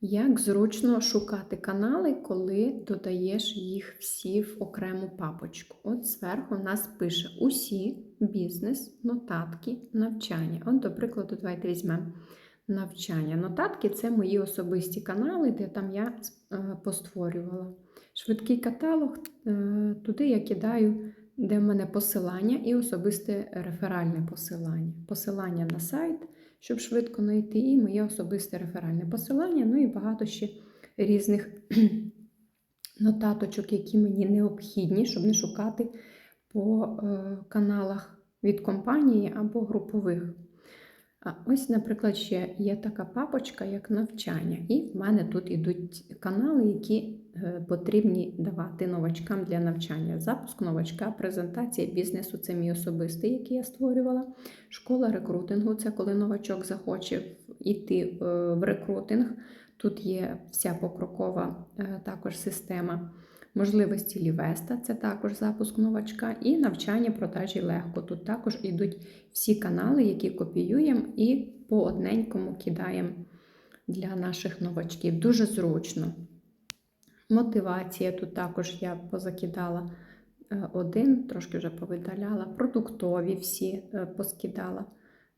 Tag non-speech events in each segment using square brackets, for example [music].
Як зручно шукати канали, коли додаєш їх всі в окрему папочку. От зверху в нас пише усі, бізнес, нотатки, навчання. От, до прикладу, давайте візьмемо навчання. Нотатки це мої особисті канали, де там я е, постворювала. Швидкий каталог, е, туди я кидаю, де в мене посилання і особисте реферальне посилання. Посилання на сайт, щоб швидко знайти, і моє особисте реферальне посилання, ну і багато ще різних [clears throat] нотаточок, які мені необхідні, щоб не шукати по е, каналах від компанії або групових. А ось, наприклад, ще є така папочка, як навчання, і в мене тут ідуть канали, які потрібні давати новачкам для навчання. Запуск новачка, презентація бізнесу це мій особистий, який я створювала. Школа рекрутингу це коли новачок захоче йти е, в рекрутинг. Тут є вся покрокова е, також система. Можливості Лівеста це також запуск новачка, і навчання продажі легко. Тут також йдуть всі канали, які копіюємо і по одненькому кидаємо для наших новачків. Дуже зручно. Мотивація тут також я позакидала е, один, трошки вже повидаляла. Продуктові всі е, поскидала.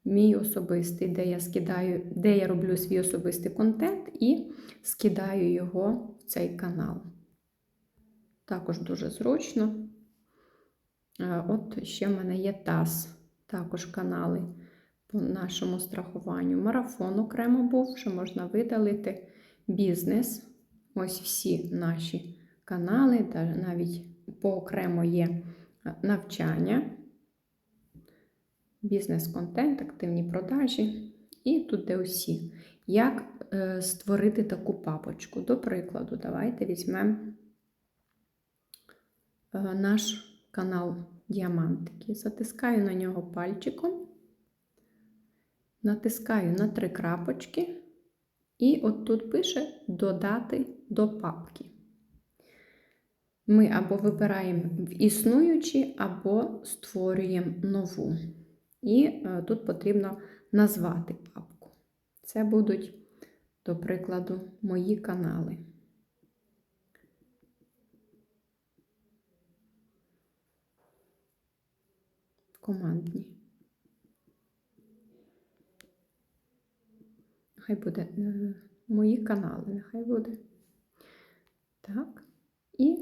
Мій особистий, де я скидаю, де я роблю свій особистий контент і скидаю його в цей канал. Також дуже зручно. Е, От ще в мене є ТАС, також канали по нашому страхуванню. Марафон окремо був, що можна видалити бізнес. Ось всі наші канали, навіть поокремо є навчання, бізнес-контент, активні продажі. І тут де усі. Як е, створити таку папочку? До прикладу, давайте візьмемо е, наш канал Діамантики. Затискаю на нього пальчиком, натискаю на три крапочки, і от тут пише Додати до папки. Ми або вибираємо в існуючі, або створюємо нову. І е, тут потрібно назвати папку. Це будуть, до прикладу, мої канали. Командні. Нехай буде е, мої канали, нехай буде. Так. І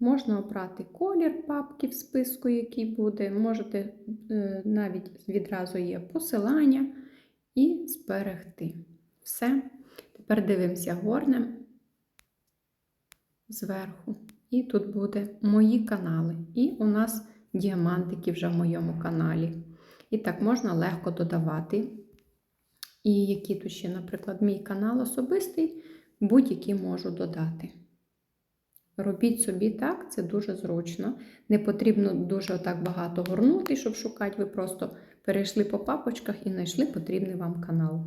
можна обрати колір папки в списку, який буде. Можете е, навіть відразу є посилання і зберегти. Все. Тепер дивимося горнем зверху. І тут буде мої канали. І у нас діамантики вже в моєму каналі. І так можна легко додавати. І які тут ще, наприклад, мій канал особистий, будь-які можу додати. Робіть собі так, це дуже зручно. Не потрібно дуже так багато горнути, щоб шукати. Ви просто перейшли по папочках і знайшли потрібний вам канал.